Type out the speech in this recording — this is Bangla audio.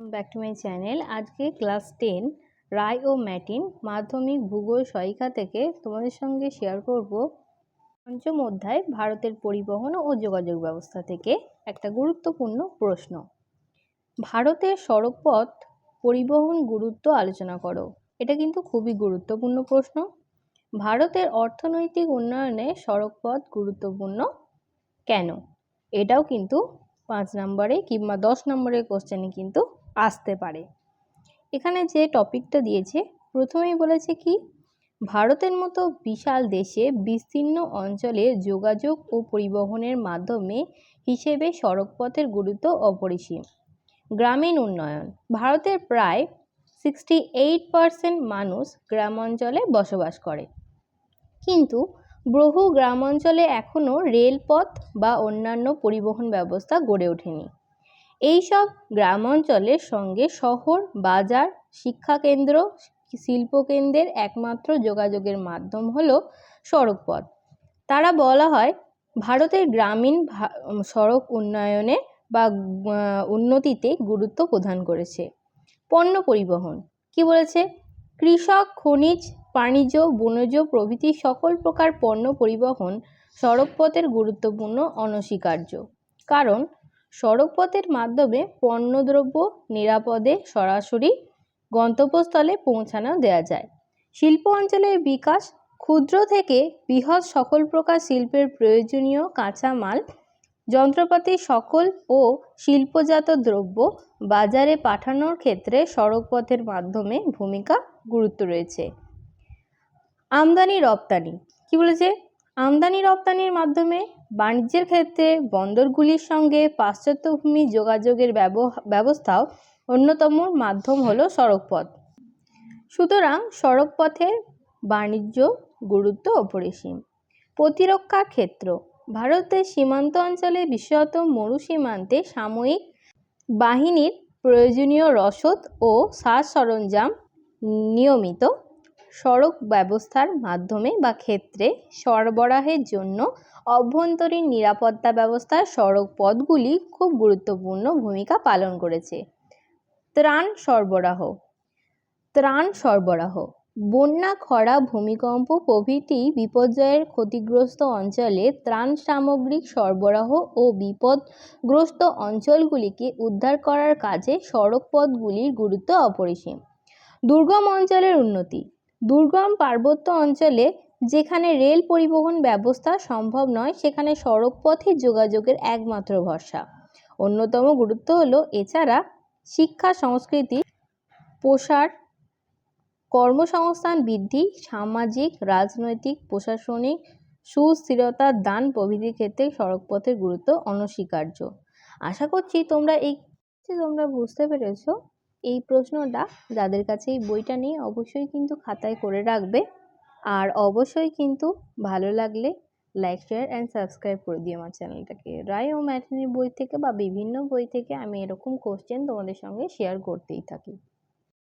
ব্যাক টু মাই চ্যানেল আজকে ক্লাস টেন রায় ও ম্যাটিন মাধ্যমিক ভূগোল সহায়িকা থেকে তোমাদের সঙ্গে শেয়ার করব পঞ্চম অধ্যায় ভারতের পরিবহন ও যোগাযোগ ব্যবস্থা থেকে একটা গুরুত্বপূর্ণ প্রশ্ন। ভারতের সড়কপথ পরিবহন গুরুত্ব আলোচনা করো। এটা কিন্তু খুবই গুরুত্বপূর্ণ প্রশ্ন। ভারতের অর্থনৈতিক উন্নয়নে সড়কপথ গুরুত্বপূর্ণ কেন? এটাও কিন্তু পাঁচ নম্বরে কিংবা দশ নম্বরের কোশ্চেনে কিন্তু আসতে পারে। এখানে যে টপিকটা দিয়েছে, প্রথমেই বলেছে কি, ভারতের মতো বিশাল দেশে বিস্তীর্ণ অঞ্চলে যোগাযোগ ও পরিবহনের মাধ্যমে হিসেবে সড়কপথের গুরুত্ব অপরিসীম। গ্রামীণ উন্নয়ন, ভারতের প্রায় সিক্সটি এইট পারসেন্ট মানুষ গ্রাম অঞ্চলে বসবাস করে। কিন্তু বহু গ্রাম অঞ্চলে এখনও রেলপথ বা অন্যান্য পরিবহন ব্যবস্থা গড়ে ওঠেনি। এইসব গ্রাম অঞ্চলের সঙ্গে শহর, বাজার, শিক্ষাকেন্দ্র, শিল্পকেন্দ্রের একমাত্র যোগাযোগের মাধ্যম হল সড়কপথ। তারা বলা হয়, ভারতের গ্রামীণ সড়ক উন্নয়নে বা উন্নতিতে গুরুত্ব প্রদান করেছে। পণ্য পরিবহন, কি বলেছে? কৃষক, খনিজ, বাণিজ্য, বনজ প্রভৃতি সকল প্রকার পণ্য পরিবহন সড়কপথের গুরুত্বপূর্ণ অনস্বীকার্য। কারণ সড়কপথের মাধ্যমে পণ্যদ্রব্য নিরাপদে সরাসরি গন্তব্যস্থলে পৌঁছানো দেওয়া যায়। শিল্প অঞ্চলের বিকাশ, ক্ষুদ্র থেকে বৃহৎ সকল প্রকার শিল্পের প্রয়োজনীয় কাঁচামাল, যন্ত্রপাতি সকল ও শিল্পজাত দ্রব্য বাজারে পাঠানোর ক্ষেত্রে সড়কপথের মাধ্যমে ভূমিকা গুরুত্ব রয়েছে। আমদানি রপ্তানি কি বলেছে? আমদানি রপ্তানির মাধ্যমে বাণিজ্যের ক্ষেত্রে বন্দরগুলির সঙ্গে পাশ্চাত্যভূমি যোগাযোগের ব্যবস্থাও অন্যতম মাধ্যম হলো সড়কপথ। সুতরাং সড়কপথের বাণিজ্য গুরুত্ব অপরিসীম। প্রতিরক্ষা ক্ষেত্র। ভারতের সীমান্ত অঞ্চলে বিশেষত মরু সীমান্তে সাময়িক বাহিনীর প্রয়োজনীয় রসদ ও সাজ সরঞ্জাম নিয়মিত সড়ক ব্যবস্থার মাধ্যমে বা ক্ষেত্রে সরবরাহের জন্য অভ্যন্তরীণ নিরাপত্তা ব্যবস্থায় সড়ক পথগুলি খুব গুরুত্বপূর্ণ ভূমিকা পালন করেছে। ত্রাণ সরবরাহ। ত্রাণ সরবরাহ। বন্যা, খরা, ভূমিকম্প প্রভৃতি বিপর্যয়ের ক্ষতিগ্রস্ত অঞ্চলে ত্রাণ সামগ্রিক সরবরাহ ও বিপদগ্রস্ত অঞ্চলগুলিকে উদ্ধার করার কাজে সড়কপথগুলির গুরুত্ব অপরিসীম। দুর্গম অঞ্চলের উন্নতি। দুর্গম পার্বত্য অঞ্চলে যেখানে রেল পরিবহন ব্যবস্থা সম্ভব নয়, সেখানে সড়কপথই যোগাযোগের একমাত্র ভরসা। অন্যতম গুরুত্ব হলো, এছাড়া শিক্ষা, সংস্কৃতি প্রসার কর্মসংস্থান বৃদ্ধি, সামাজিক, রাজনৈতিক, প্রশাসনিক সুস্থিরতার দান প্রভৃতির ক্ষেত্রে সড়কপথের গুরুত্ব অনস্বীকার্য। আশা করছি তোমরা এই তোমরা বুঝতে পেরেছ। এই প্রশ্নটা যাদের কাছে এই বইটা নেই অবশ্যই কিন্তু খাতায় করে রাখবে। আর অবশ্যই কিন্তু ভালো লাগলে লাইক শেয়ার অ্যান্ড সাবস্ক্রাইব করে দিও আমার চ্যানেলটাকে। রায় ও ম্যাথনির বই থেকে বা বিভিন্ন বই থেকে আমি এরকম কোশ্চেন তোমাদের সঙ্গে শেয়ার করতেই থাকি।